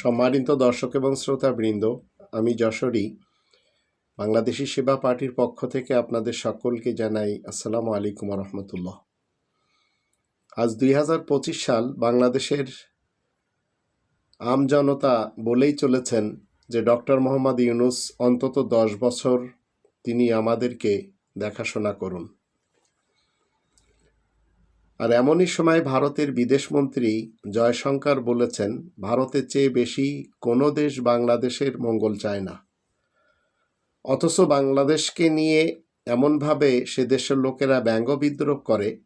সম্মানিত দর্শক এবং শ্রোতাবৃন্দ, আমি যশোরী, বাংলাদেশি সেবা পার্টির পক্ষ থেকে আপনাদের সকলকে জানাই আসসালামু আলাইকুম রহমতুল্লাহ আজ দুই হাজার পঁচিশ সাল বাংলাদেশের আমজনতা বলেই চলেছেন যে ডক্টর মোহাম্মদ ইউনুস অন্তত দশ বছর তিনি আমাদেরকে দেখাশোনা করুন। আর এমনই সময় ভারতের বিদেশমন্ত্রী জয়শঙ্কর বলেছেন, ভারতের চেয়ে বেশি কোনো দেশ বাংলাদেশের মঙ্গল চায় না। অথচ বাংলাদেশকে নিয়ে এমনভাবে সে দেশের লোকেরা ব্যঙ্গ বিদ্রোহ করে,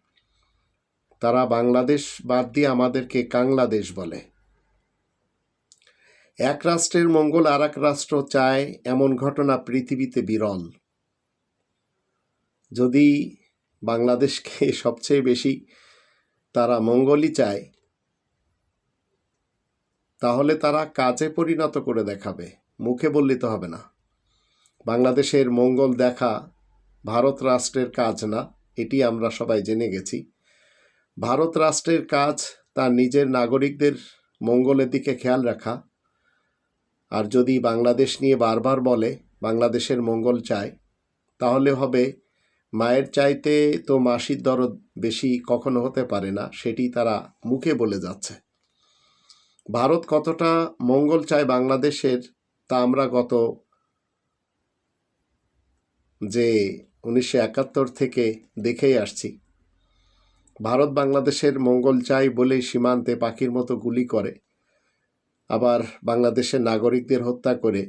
তারা বাংলাদেশ বাদ দিয়ে আমাদেরকে কাংলাদেশ বলে। এক রাষ্ট্রের মঙ্গল আর এক রাষ্ট্র চায়, এমন ঘটনা পৃথিবীতে বিরল। যদি বাংলাদেশকে সবচেয়ে বেশি তারা মঙ্গলই চায়, তাহলে তারা কাজে পরিণত করে দেখাবে, মুখে বললে তো হবে না। বাংলাদেশের মঙ্গল দেখা ভারত রাষ্ট্রের কাজ না, এটি আমরা সবাই জেনে গেছি। ভারত রাষ্ট্রের কাজ তার নিজের নাগরিকদের মঙ্গলের দিকে খেয়াল রাখা। আর যদি বাংলাদেশ নিয়ে বারবার বলে, বাংলাদেশের মঙ্গল চায়, তাহলে হবে মায়ের চাইতে তো মাসির দরদ বেশি কখনো হতে পারে না, সেটি তারা মুখে বলে যাচ্ছে। ভারত কতটা মঙ্গল চায় বাংলাদেশের, তা আমরা গত যে উনিশশো একাত্তর থেকে দেখেই আসছি। ভারত বাংলাদেশের মঙ্গল চাই বলেই সীমান্তে পাখির মতো গুলি করে, আবার বাংলাদেশের নাগরিকদের হত্যা করে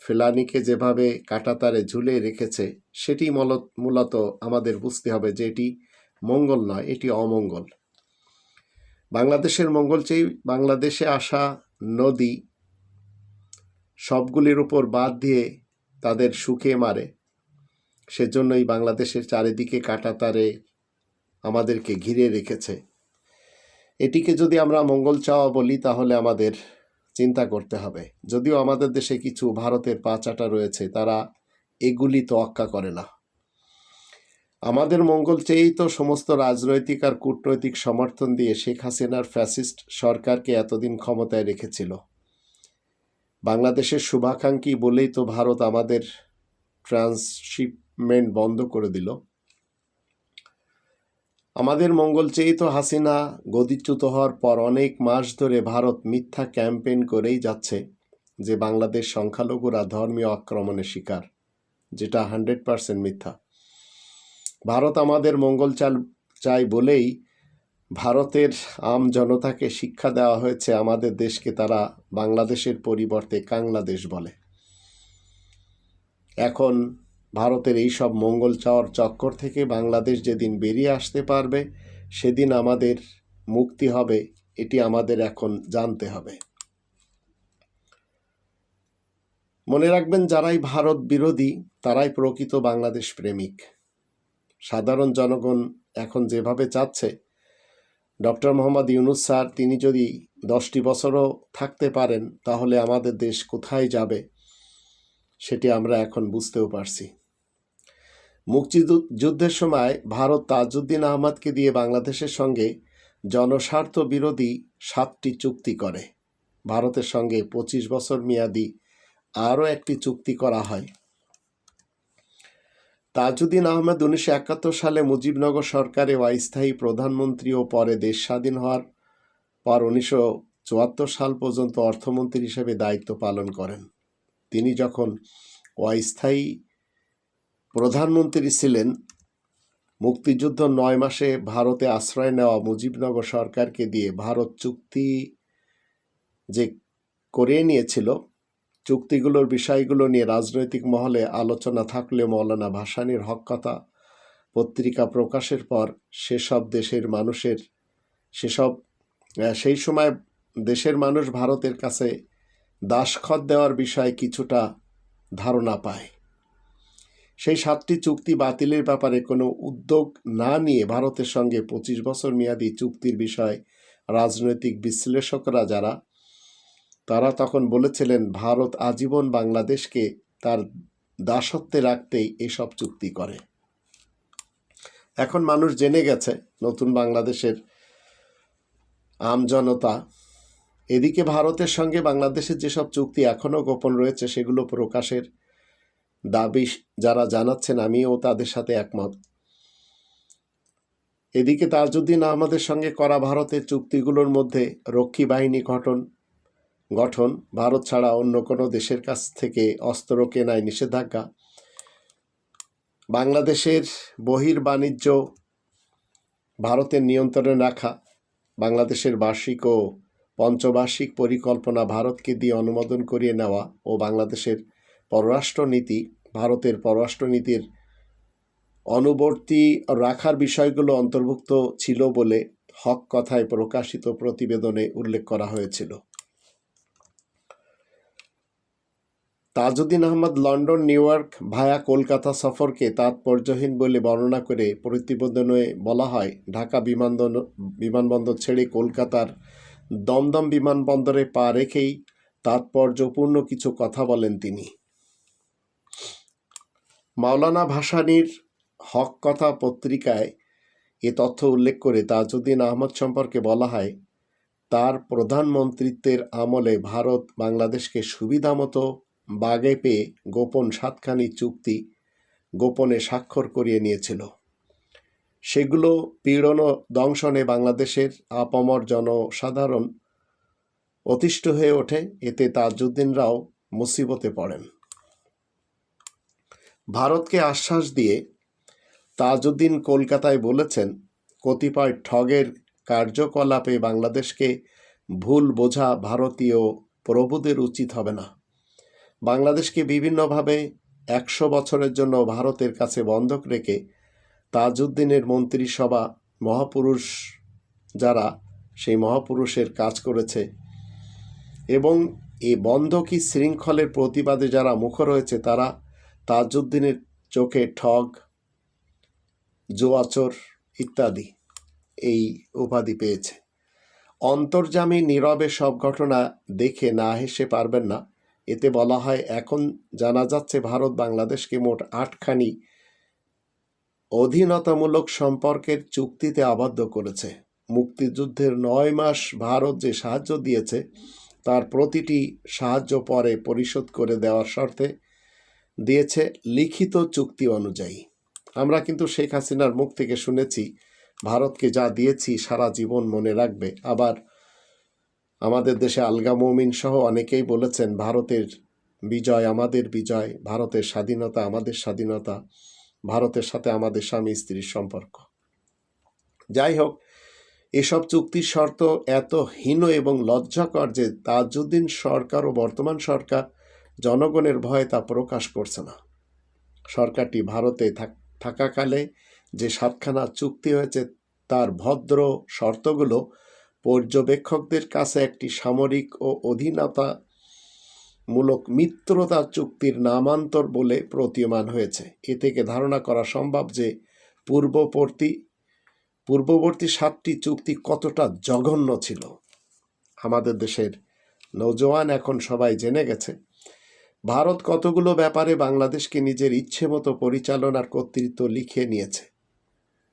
ফেলানিকে যেভাবে কাটাতারে ঝুলে রেখেছে, সেটি মূলত আমাদের বুঝতে হবে যে এটি মঙ্গল নয়, এটি অমঙ্গল। বাংলাদেশের মঙ্গল চেয়ে বাংলাদেশে আসা নদী সবগুলির উপর বাদ দিয়ে তাদের সুখে মারে। সেজন্যই বাংলাদেশের চারিদিকে কাটাতারে আমাদেরকে ঘিরে রেখেছে। এটিকে যদি আমরা মঙ্গল চাওয়া বলি, তাহলে আমাদের চিন্তা করতে হবে। যদিও আমাদের দেশে কিছু, ভারতের পাচাটা রয়েছে, তারা এগুলি তোয়াক্কা করে না। আমাদের মঙ্গল চেয়েই তো সমস্ত রাজনৈতিক আর কূটনৈতিক সমর্থন দিয়ে শেখ হাসিনার ফ্যাসিস্ট সরকারকে এতদিন ক্ষমতায় রেখেছিল। বাংলাদেশের শুভাকাঙ্ক্ষী বলেই তো ভারত আমাদের ট্রান্সশিপমেন্ট বন্ধ করে দিল। আমাদের মঙ্গল চেয়েই তো হাসিনা গদিচ্যুত হওয়ার পর অনেক মাস ধরে ভারত মিথ্যা ক্যাম্পেইন করেই যাচ্ছে যে বাংলাদেশ সংখ্যালঘুরা ধর্মীয় আক্রমণের শিকার, যেটা হান্ড্রেড পারসেন্ট মিথ্যা। ভারত আমাদের মঙ্গল চাল, চাই বলেই ভারতের আম জনতাকে শিক্ষা দেওয়া হয়েছে, আমাদের দেশকে তারা বাংলাদেশের পরিবর্তে কাংলাদেশ বলে। এখন ভারতের এই সব মঙ্গল চাওয়ার চক্কর থেকে বাংলাদেশ যেদিন বেরিয়ে আসতে পারবে, সেদিন আমাদের মুক্তি হবে, এটি আমাদের এখন জানতে হবে। মনে রাখবেন, যারাই ভারত বিরোধী, তারাই প্রকৃত বাংলাদেশ প্রেমিক। সাধারণ জনগণ এখন যেভাবে চাচ্ছে, ডক্টর মোহাম্মদ ইউনুস স্যার, তিনি যদি দশটি বছরও থাকতে পারেন, তাহলে আমাদের দেশ কোথায় যাবে, সেটি আমরা এখন বুঝতেও পারছি। মুক্তিযুদ্ধের সময় ভারত তাজউদ্দিন আহমদকে দিয়ে বাংলাদেশের সঙ্গে জনস্বার্থ বিরোধী সাতটি চুক্তি করে। ভারতের সঙ্গে পঁচিশ বছর মেয়াদি আরও একটি চুক্তি করা হয়। তাজউদ্দিন আহমেদ উনিশশো একাত্তর সালে মুজিবনগর সরকারে অস্থায়ী প্রধানমন্ত্রী ও পরে দেশ স্বাধীন হওয়ার পর উনিশশো চুয়াত্তর সাল পর্যন্ত অর্থমন্ত্রী হিসেবে দায়িত্ব পালন করেন। তিনি যখন অস্থায়ী প্রধানমন্ত্রী ছিলেন মুক্তিযুদ্ধ নয় মাসে ভারতে আশ্রয় নেওয়া মুজিবনগর সরকারকে দিয়ে ভারত চুক্তি যে করিয়ে নিয়েছিল, চুক্তিগুলোর বিষয়গুলো নিয়ে রাজনৈতিক মহলে আলোচনা থাকলে মৌলানা ভাসানির হক কথা পত্রিকা প্রকাশের পর সেসব দেশের মানুষের, সেসব সেই সময় দেশের মানুষ ভারতের কাছে দাসখত দেওয়ার বিষয়ে কিছুটা ধারণা পায়। সেই সাতটি চুক্তি বাতিলের ব্যাপারে কোনো উদ্যোগ না নিয়ে ভারতের সঙ্গে পঁচিশ বছর মেয়াদী চুক্তির বিষয় রাজনৈতিক বিশ্লেষকরা যারা, তারা তখন বলেছিলেন, ভারত আজীবন বাংলাদেশকে তার দাসত্বে রাখতেই এসব চুক্তি করে। এখন মানুষ জেনে গেছে, নতুন বাংলাদেশের আমজনতা এদিকে ভারতের সঙ্গে বাংলাদেশের যেসব চুক্তি এখনও গোপন রয়েছে, সেগুলো প্রকাশের দাবি যারা জানাচ্ছেন, আমিও তাদের সাথে একমত। এদিকে তাজউদ্দিন আহমদের সঙ্গে করা ভারতের চুক্তিগুলোর মধ্যে রক্ষী বাহিনী গঠন গঠন, ভারত ছাড়া অন্য কোনো দেশের কাছ থেকে অস্ত্র কেনায় নিষেধাজ্ঞা, বাংলাদেশের বহির বাণিজ্য ভারতের নিয়ন্ত্রণে রাখা, বাংলাদেশের বার্ষিক ও পঞ্চবার্ষিক পরিকল্পনা ভারতকে দিয়ে অনুমোদন করিয়ে নেওয়া ও বাংলাদেশের পররাষ্ট্রনীতি ভারতের পররাষ্ট্রনীতির অনুবর্তী রাখার বিষয়গুলো অন্তর্ভুক্ত ছিল বলে হক কথায় প্রকাশিত প্রতিবেদনে উল্লেখ করা হয়েছিল। Tajuddin Ahmad London, New York via Kolkata সফরকে তাৎপর্যহীন বলে বর্ণনা করে প্রতিবেদনে বলা হয়, ঢাকা বিমানবন্দর বিমানবন্দর ছেড়ে কলকাতার দমদম বিমানবন্দরে পা রেখেই তাৎপর্যপূর্ণ কিছু কথা বলেন তিনি। মাওলানা ভাসানীর হক কথা পত্রিকায় এ তথ্য উল্লেখ করে তাজউদ্দিন আহমদ সম্পর্কে বলা হয়, তার প্রধানমন্ত্রিত্বের আমলে ভারত বাংলাদেশকে সুবিধামতো বাগে পেয়ে গোপন সাতখানি চুক্তি গোপনে স্বাক্ষর করিয়ে নিয়েছিল। সেগুলো পীড়ন দংশনে বাংলাদেশের আপামর জনসাধারণ অতিষ্ঠ হয়ে ওঠে, এতে তাজউদ্দিনরাও মুসিবতে পড়েন। ভারতকে আশ্বাস দিয়ে তাজউদ্দিন কলকাতায় বলেছেন, কতিপয় ঠগের কার্যকলাপে বাংলাদেশকে ভুল বোঝা ভারতীয় প্রভুদের উচিত হবে না। বাংলাদেশকে বিভিন্নভাবে একশো বছরের জন্য ভারতের কাছে বন্ধক রেখে তাজউদ্দিনের মন্ত্রিসভা মহাপুরুষ যারা, সেই মহাপুরুষের কাজ করেছে এবং এই বন্ধকি শৃঙ্খলের প্রতিবাদে যারা মুখর হয়েছে, তারা তাজউদ্দিনের চোখে ঠগ, জোয়াচর ইত্যাদি এই উপাধি পেয়েছে। অন্তর্জামী নীরবে সব ঘটনা দেখে না হেসে পারবেন না। এতে বলা হয়, এখন জানা যাচ্ছে ভারত বাংলাদেশকে মোট আটখানি অধীনতামূলক সম্পর্কের চুক্তিতে আবদ্ধ করেছে। মুক্তিযুদ্ধের নয় মাস ভারত যে সাহায্য দিয়েছে, তার প্রতিটি সাহায্য পরে পরিশোধ করে দেওয়ার শর্তে দিয়েছে লিখিত চুক্তি অনুযায়ী। আমরা কিন্তু শেখ হাসিনার মুখ থেকে শুনেছি, ভারতকে যা দিয়েছি সারা জীবন মনে রাখবে। আবার আমাদের দেশে আলগা মৌমিন সহ অনেকেই বলেছেন, ভারতের বিজয় আমাদের বিজয়, ভারতের স্বাধীনতা আমাদের স্বাধীনতা, ভারতের সাথে আমাদের স্বামী স্ত্রীর সম্পর্ক। যাই হোক, এসব চুক্তির শর্ত এত হীন এবং লজ্জাকর যে তাজউদ্দিন সরকার ও বর্তমান সরকার জনগণের ভয়ে তা প্রকাশ করছে না। সরকারটি ভারতে থাক- থাকাকালে যে সাতখানা চুক্তি হয়েছে, তার ভদ্র শর্তগুলো পর্যবেক্ষকদের কাছে একটি সামরিক ও অধীনতা মূলক মিত্রতা চুক্তির নামান্তর বলে প্রতীয়মান হয়েছে। এ থেকে ধারণা করা সম্ভব যে পূর্ববর্তী পূর্ববর্তী সাতটি চুক্তি কতটা জঘন্য ছিল। আমাদের দেশের নৌজওয়ান এখন সবাই জেনে গেছে ভারত কতগুলো ব্যাপারে বাংলাদেশকে নিজের ইচ্ছে মতো পরিচালনার কর্তৃত্ব লিখে নিয়েছে?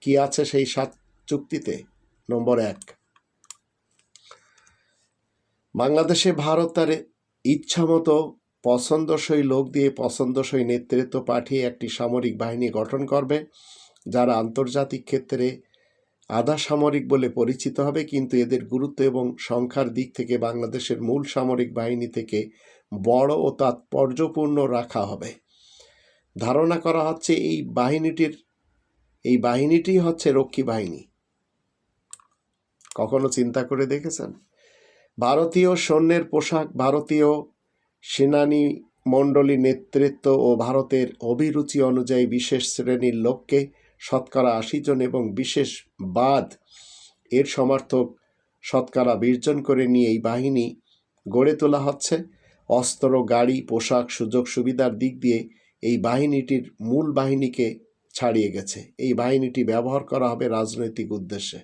কি আছে সেই সাত চুক্তিতে? নম্বর এক। বাংলাদেশে ভারত তার ইচ্ছামতো পছন্দসই লোক দিয়ে পছন্দসই নেতৃত্ব পাঠিয়ে একটি সামরিক বাহিনী গঠন করবে, যারা আন্তর্জাতিক ক্ষেত্রে আধা সামরিক বলে পরিচিত হবে, কিন্তু এদের গুরুত্ব এবং সংখ্যার দিক থেকে বাংলাদেশের মূল সামরিক বাহিনী থেকে বড় ও তাৎপর্যপূর্ণ রাখা হবে। ধারণা করা হচ্ছে এই বাহিনীটির এই বাহিনীটি হচ্ছে রক্ষী বাহিনী। কখনো চিন্তা করে দেখেছেন? ভারতীয় সৈন্যের পোশাক, ভারতীয় সেনানী মণ্ডলী নেতৃত্ব ও ভারতের অভিরুচি অনুযায়ী বিশেষ শ্রেণির লোককে শতকরা আশি জন এবং বিশেষ বাদ এর সমর্থক শতকরা বির্জন করে নিয়ে এই বাহিনী গড়ে তোলা হচ্ছে। অস্ত্র, গাড়ি, পোশাক, সুযোগ, সুবিধার দিক দিয়ে এই বাহিনীটির মূল বাহিনীকে ছাড়িয়ে গেছে। এই বাহিনীটি ব্যবহার করা হবে রাজনৈতিক উদ্দেশ্যে।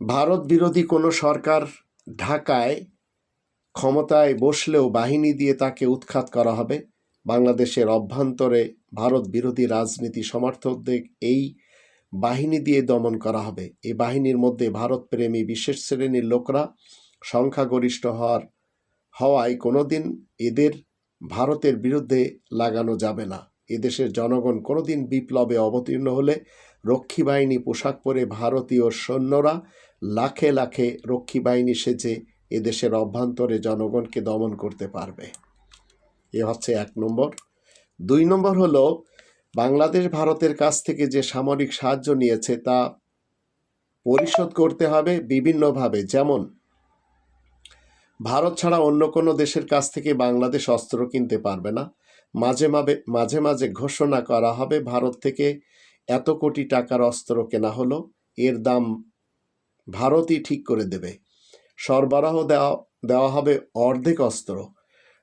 ভারত বিরোধী কোনো সরকার ঢাকায় ক্ষমতায় বসলেও বাহিনী দিয়ে তাকে উৎখাত করা হবে। বাংলাদেশের অভ্যন্তরে ভারত বিরোধী রাজনীতি সমর্থকদের এই বাহিনী দিয়ে দমন করা হবে। এই বাহিনীর মধ্যে ভারতপ্রেমী বিশেষ শ্রেণির লোকরা সংখ্যাগরিষ্ঠ হওয়ার হওয়ায় কোনোদিন এদের ভারতের বিরুদ্ধে লাগানো যাবে না। এদেশের জনগণ কোনোদিন বিপ্লবে অবতীর্ণ হলে রক্ষী বাহিনী পোশাক পরে ভারতীয় সৈন্যরা লাখে লাখে রক্ষী বাহিনী সেজে এদেশের অভ্যন্তরে জনগণকে দমন করতে পারবে। এ হচ্ছে এক নম্বর। দুই নম্বর হলো, বাংলাদেশ ভারতের কাছ থেকে যে সামরিক সাহায্য নিয়েছে তা পরিশোধ করতে হবে বিভিন্নভাবে। যেমন ভারত ছাড়া অন্য কোনো দেশের কাছ থেকে বাংলাদেশ অস্ত্র কিনতে পারবে না। মাঝে মাঝে মাঝে মাঝে ঘোষণা করা হবে ভারত থেকে এত কোটি টাকার অস্ত্র কেনা হলো, এর দাম ভারতই ঠিক করে দেবে। সরবরাহ দেওয়া দেওয়া হবে অর্ধেক অস্ত্র।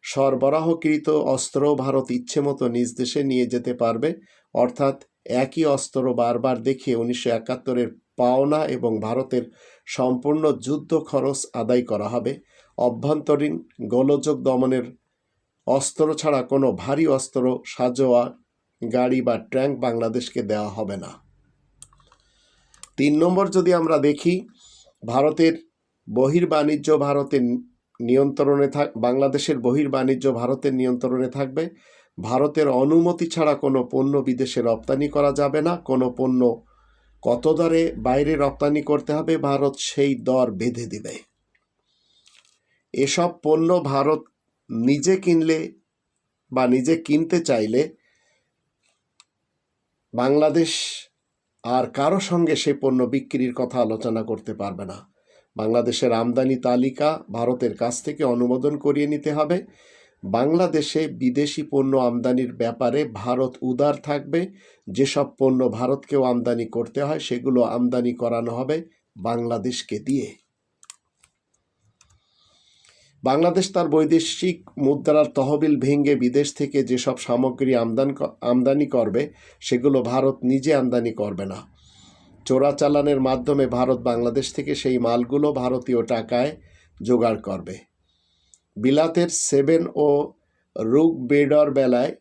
সরবরাহকৃত অস্ত্র ভারত ইচ্ছে মতো নিজ দেশে নিয়ে যেতে পারবে, অর্থাৎ একই অস্ত্র বারবার দেখিয়ে উনিশশো একাত্তরের পাওনা এবং ভারতের সম্পূর্ণ যুদ্ধ খরচ আদায় করা হবে। অভ্যন্তরীণ গোলযোগ দমনের অস্ত্র ছাড়া কোনো ভারী অস্ত্র সাজোয়া, গাড়ি বা ট্যাঙ্ক বাংলাদেশকে দেওয়া হবে না। তিন নম্বর যদি আমরা দেখি, ভারতের বহির্বাণিজ্য ভারতের নিয়ন্ত্রণে থাক, বাংলাদেশের বহির্বাণিজ্য ভারতের নিয়ন্ত্রণে থাকবে। ভারতের অনুমতি ছাড়া কোনো পণ্য বিদেশে রপ্তানি করা যাবে না। কোনো পণ্য কত দরে বাইরে রপ্তানি করতে হবে, ভারত সেই দর বেঁধে দিবে। এসব পণ্য ভারত নিজে কিনলে বা নিজে কিনতে চাইলে বাংলাদেশ আর কারও সঙ্গে সে পণ্য বিক্রির কথা আলোচনা করতে পারবে না। বাংলাদেশের আমদানি তালিকা ভারতের কাছ থেকে অনুমোদন করিয়ে নিতে হবে। বাংলাদেশে বিদেশি পণ্য আমদানির ব্যাপারে ভারত উদার থাকবে। যেসব পণ্য ভারতকেও আমদানি করতে হয়, সেগুলো আমদানি করানো হবে বাংলাদেশকে দিয়ে। বাংলাদেশ তার বৈদেশিক মুদ্রার তহবিল ভেঙে বিদেশ থেকে যেসব সামগ্রী আমদান আমদানি করবে, সেগুলো ভারত নিজে আমদানি করবে না। চোরাচালানের মাধ্যমে ভারত বাংলাদেশ থেকে সেই মালগুলো ভারতীয় টাকায় জোগাড় করবে। বিলাতের সেভেন ও রুক বেডর বেলায়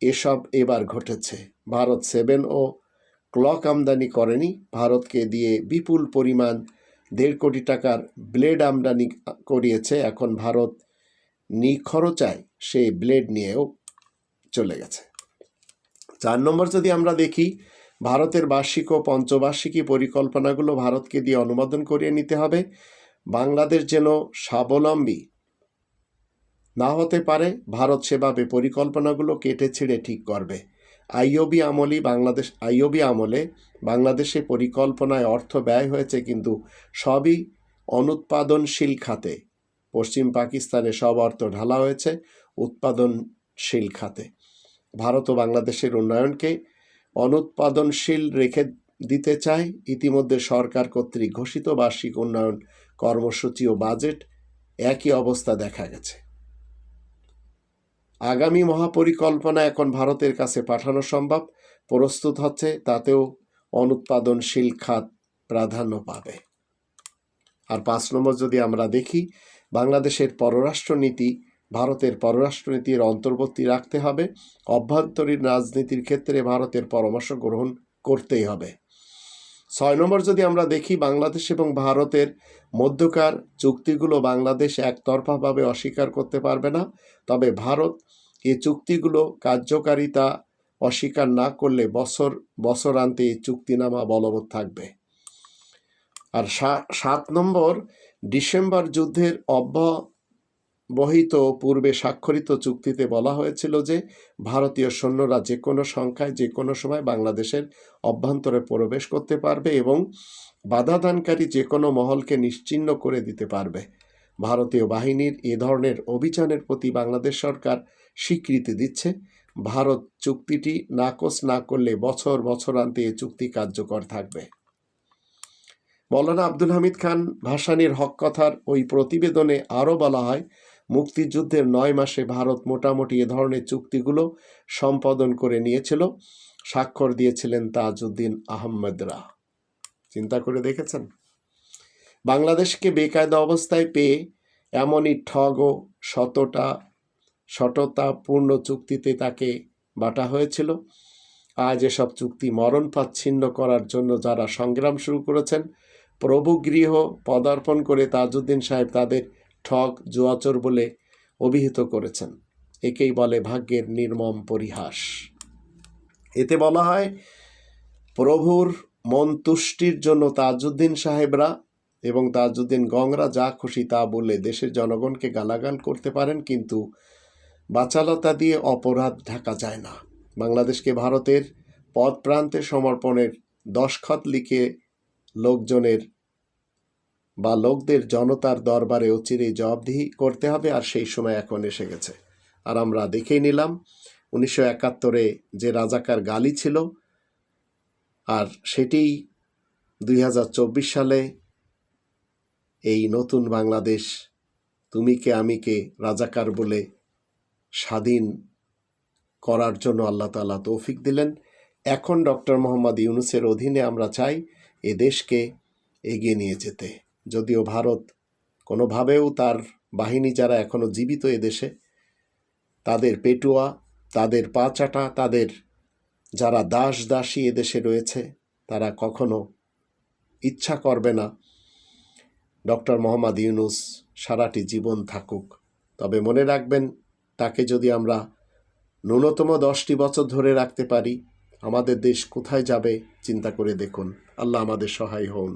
এসব এবার ঘটেছে। ভারত সেভেন ও ক্লক আমদানি করেনি, ভারতকে দিয়ে বিপুল পরিমাণ দেড় কোটি টাকার ব্লেড আমদানি করিয়েছে। এখন ভারত নিখরচায় সেই ব্লেড নিয়েও চলে গেছে। চার নম্বর যদি আমরা দেখি, ভারতের বার্ষিক ও পঞ্চবার্ষিকী পরিকল্পনাগুলো ভারতকে দিয়ে অনুমোদন করিয়ে নিতে হবে। বাংলাদেশ যেন স্বাবলম্বী না হতে পারে, ভারত সেভাবে পরিকল্পনাগুলো কেটে ছিঁড়ে ঠিক করবে। আইওবি আমলি বাংলাদেশ, আইওবি আমলে বাংলাদেশে পরিকল্পনায় অর্থ ব্যয় হয়েছে কিন্তু সবই অনুৎপাদনশীল খাতে। পশ্চিম পাকিস্তানে সব অর্থ ঢালা হয়েছে উৎপাদনশীল খাতে। ভারত ও বাংলাদেশের উন্নয়নকে অনুৎপাদনশীল রেখে দিতে চায়। ইতিমধ্যে সরকার কর্তৃক ঘোষিত বার্ষিক উন্নয়ন কর্মসূচি ও বাজেট একই অবস্থা দেখা গেছে। আগামী মহাপরিকল্পনা এখন ভারতের কাছে পাঠানো সম্ভব। প্রস্তুত হচ্ছে, তাতেও অনুৎপাদনশীল খাত প্রাধান্য পাবে। আর পাঁচ নম্বর যদি আমরা দেখি, বাংলাদেশের পররাষ্ট্রনীতি, ভারতের পররাষ্ট্রনীতির অন্তর্বর্তী রাখতে হবে। অভ্যন্তরীণ রাজনীতির ক্ষেত্রে ভারতের পরামর্শ গ্রহণ করতেই হবে। ছয় নম্বর যদি আমরা দেখি, বাংলাদেশ এবং ভারতের মধ্যকার চুক্তিগুলো বাংলাদেশ একতরফাভাবে অস্বীকার করতে পারবে না। তবে ভারত এই চুক্তিগুলো কার্যকারিতা অস্বীকার না করলে বছর, বছরান্তে এই চুক্তিনামা বলবৎ থাকবে। আর সাত নম্বর, ডিসেম্বর যুদ্ধের অব্যবহিত পূর্বে স্বাক্ষরিত চুক্তিতে বলা হয়েছিল যে, ভারতীয় সৈন্যরা যে কোনো সংখ্যায়, যে কোনো সময় বাংলাদেশের অভ্যন্তরে প্রবেশ করতে পারবে এবং বাধাদানকারী যে কোনো মহলকে নিশ্চিহ্ন করে দিতে পারবে। ভারতীয় বাহিনীর এ ধরনের অভিযানের প্রতি বাংলাদেশ সরকার স্বীকৃতি দিচ্ছে। ভারত চুক্তিটি নাকচ না করলে বছর বছরান্তে এ চুক্তি কার্যকর থাকবে। মৌলানা আব্দুল হামিদ খান ভাসানির হক কথার ওই প্রতিবেদনে আরও বলা হয় মুক্তিযুদ্ধের নয় মাসে ভারত মোটামুটি এ ধরনের চুক্তিগুলো সম্পাদন করে নিয়েছিল। স্বাক্ষর দিয়েছিলেন তাজউদ্দিন আহমেদরা। চিন্তা করে দেখেছেন? বাংলাদেশকে বেকায়দা অবস্থায় পেয়ে এমনই ঠগ শতটা সততাপূর্ণ চুক্তিতে তাকে বাটা হয়েছিল। আজ এসব চুক্তি মরণ ছিন্ন করার জন্য যারা সংগ্রাম শুরু করেছেন প্রভু গৃহ পদার্পণ করে তাজউদ্দিন সাহেব তাদের ঠক জুয়াচর বলে অভিহিত করেছেন। একেই বলে ভাগ্যের নির্মম পরিহাস। এতে বলা হয়, প্রভুর মন তুষ্টির জন্য তাজউদ্দিন সাহেবরা এবং তাজউদ্দিন গংরা যা খুশি তা বলে দেশের জনগণকে গালাগাল করতে পারেন, কিন্তু বাচালতা দিয়ে অপরাধ ঢাকা যায় না। বাংলাদেশকে ভারতের পদ প্রান্তে সমর্পণের দশখত লিখে লোকজনের বা লোকদের জনতার দরবারে অচিরেই জবাবদিহি করতে হবে, আর সেই সময় এখন এসে গেছে। আর আমরা দেখেই নিলাম, উনিশশো একাত্তরে যে রাজাকার গালি ছিল, আর সেটি দুই হাজার চব্বিশ সালে এই নতুন বাংলাদেশ তুমি কে আমি কে রাজাকার বলে স্বাধীন করার জন্য আল্লাহ তাআলা তৌফিক দিলেন। এখন ডক্টর মোহাম্মদ ইউনুসের অধীনে আমরা চাই এ দেশকে এগিয়ে নিয়ে যেতে। যদিও ভারত কোনোভাবেও তার বাহিনী যারা এখনও জীবিত এদেশে তাদের পেটুয়া, তাদের পা চাটা, তাদের যারা দাস দাসী এদেশে রয়েছে, তারা কখনো ইচ্ছা করবে না ডক্টর মোহাম্মদ ইউনুস সারাটি জীবন থাকুক। তবে মনে রাখবেন, তাকে যদি আমরা ন্যূনতম দশটি বছর ধরে রাখতে পারি, আমাদের দেশ কোথায় যাবে, চিন্তা করে দেখুন। আল্লাহ আমাদের সহায় হন।